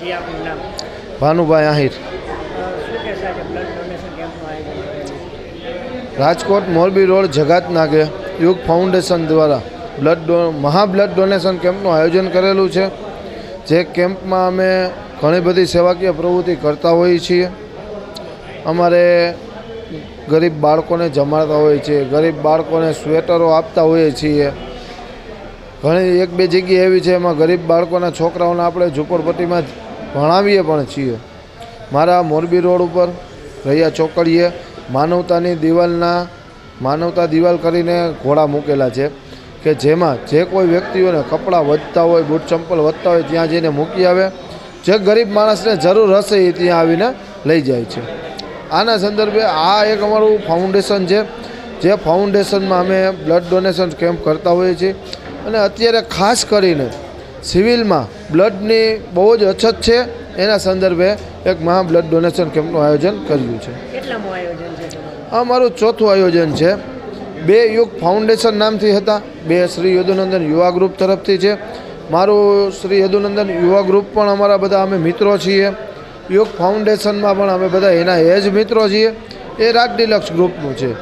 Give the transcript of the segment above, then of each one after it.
જી આપનું નામ? ભાનુભાઈ આહિર? રાજકોટ મોરબી રોડ જગાત નાગે યુગ ફાઉન્ડેશન દ્વારા બ્લડ મહા બ્લડ ડોનેશન કેમ્પનું આયોજન કરેલું છે. જે કેમ્પમાં અમે ઘણી બધી સેવાકીય પ્રવૃત્તિ કરતા હોઈએ છીએ. અમારે ગરીબ બાળકોને જમાડતા હોઈએ છીએ ગરીબ બાળકોને સ્વેટરો આપતા હોઈએ છીએ. ઘણી એક બે જગ્યા એવી છે એમાં ગરીબ બાળકોના છોકરાઓને આપણે ઝૂંપડપટ્ટીમાં ભણાવીએ પણ છીએ. મારા મોરબી રોડ ઉપર રૈયા ચોકડીએ માનવતાની દિવાલના, માનવતા દિવાલ કરીને ઘોડા મૂકેલા છે કે જેમાં જે કોઈ વ્યક્તિઓને કપડાં વધતા હોય, બૂટ ચંપલ વધતા હોય ત્યાં જઈને મૂકી આવે. જે ગરીબ માણસને જરૂર હશે એ ત્યાં આવીને લઈ જાય છે. આના સંદર્ભે આ એક અમારું ફાઉન્ડેશન છે. જે ફાઉન્ડેશનમાં અમે બ્લડ ડોનેશન કેમ્પ કરતા હોઈએ છીએ. અને અત્યારે ખાસ કરીને સિવિલમાં બ્લડની બહુ જ અછત છે. એના સંદર્ભે એક મહા બ્લડ ડોનેશન કેમ્પનું આયોજન કર્યું છે. આ મારું ચોથું આયોજન છે. બે યુગ ફાઉન્ડેશન નામથી હતા. બે શ્રી યદુનંદન યુવા ગ્રુપ તરફથી છે. મારું શ્રી યદુનંદન યુવા ગ્રુપ પણ અમારા બધા અમે મિત્રો છીએ. યુગ ફાઉન્ડેશનમાં પણ અમે બધા એના એ જ મિત્રો છીએ. એ રાજ ડિલક્સ ગ્રુપનું છે.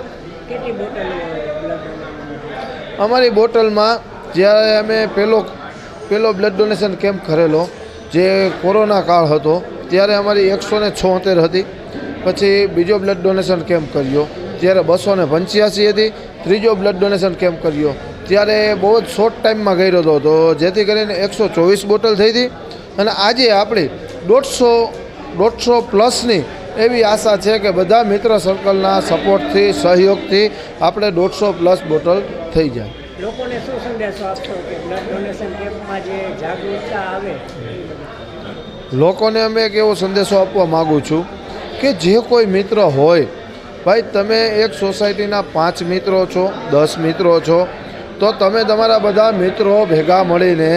અમારી બોટલમાં જ્યારે અમે પહેલો પહેલો બ્લડ ડોનેશન કેમ્પ કરેલો, જે કોરોના કાળ હતો, ત્યારે અમારી એકસો ને છોતેર હતી. પછી બીજો બ્લડ ડોનેશન કેમ્પ કર્યો, ત્યારે બસો ને પંચ્યાસી હતી. ત્રીજો બ્લડ ડોનેશન કેમ્પ કર્યો, ત્યારે બહુ જ શોર્ટ ટાઈમમાં કર્યો હતો તો જેથી કરીને એકસો ચોવીસ બોટલ થઈ હતી. અને આજે આપણી દોઢસો દોઢસો પ્લસની એવી આશા છે કે બધા મિત્ર સર્કલના સપોર્ટથી સહયોગથી આપણે દોઢસો પ્લસ બોટલ થઈ જાય. લોકોને શું સંદેશો આપશો કે બ્લડ ડોનેશન કેમ્પમાં જે જાગૃતતા આવે? લોકોને અમે એક એવો સંદેશો આપવા માગું છું કે જે કોઈ મિત્ર હોય, ભાઈ તમે એક સોસાયટીના પાંચ મિત્રો છો, દસ મિત્રો છો, તો તમે તમારા બધા મિત્રો ભેગા મળીને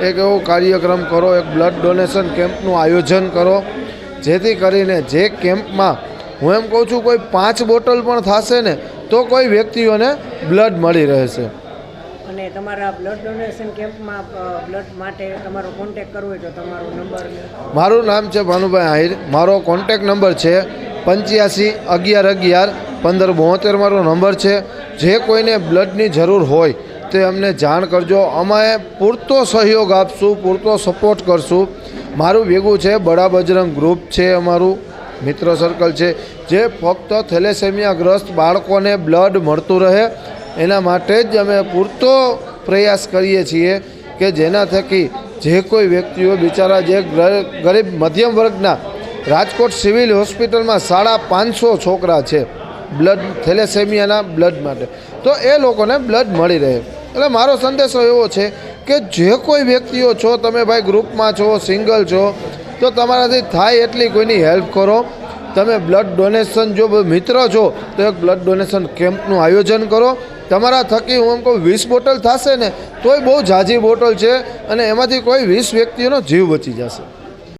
એક એવો કાર્યક્રમ કરો, એક બ્લડ ડોનેશન કેમ્પનું આયોજન કરો, જેથી કરીને જે કેમ્પમાં હું એમ કહું છું કોઈ પાંચ બોટલ પણ થશે ને, તો કોઈ વ્યક્તિઓને બ્લડ મળી રહેશે. અને તમારા બ્લડ ડોનેશન કેમ્પમાં બ્લડ માટે તમારો કોન્ટેક કરવો હોય તો તમારો નંબર મારું નામ છે ભાનુભાઈ આહિર. મારો કોન્ટેક નંબર છે પંચ્યાસી અગિયાર અગિયાર પંદર બોતેર. મારો નંબર છે. જે કોઈને બ્લડની જરૂર હોય તે અમને જાણ કરજો. અમે પૂરતો સહયોગ આપશું, પૂરતો સપોર્ટ કરશું. મારું ભેગું છે બડા બજરંગ ગ્રુપ છે અમારું, મિત્ર સર્કલ છે. જે ફક્ત થેલેસેમિયાગ્રસ્ત બાળકોને બ્લડ મળતું રહે એના માટે જ અમે પૂરતો પ્રયાસ કરીએ છીએ કે જેના થકી જે કોઈ વ્યક્તિઓ બિચારા જે ગરીબ મધ્યમ વર્ગના રાજકોટ સિવિલ હોસ્પિટલમાં સાડા પાંચસો છોકરા છે, બ્લડ થેલેસેમિયાના બ્લડ માટે. તો એ લોકોને બ્લડ મળી રહે. એટલે મારો સંદેશો એવો છે કે જે કોઈ વ્યક્તિઓ છો, તમે ભાઈ ગ્રુપમાં છો, સિંગલ છો, તો તમારાથી થાય એટલી કોઈની હેલ્પ કરો. તમે બ્લડ ડોનેશન જો મિત્ર છો, તો એક બ્લડ ડોનેશન કેમ્પનું આયોજન કરો. તમારા થકી હું એમ કહું, વીસ બોટલ થશે ને, તોય બહુ ઝાઝી બોટલ છે અને એમાંથી કોઈ વીસ વ્યક્તિઓનો જીવ બચી જશે.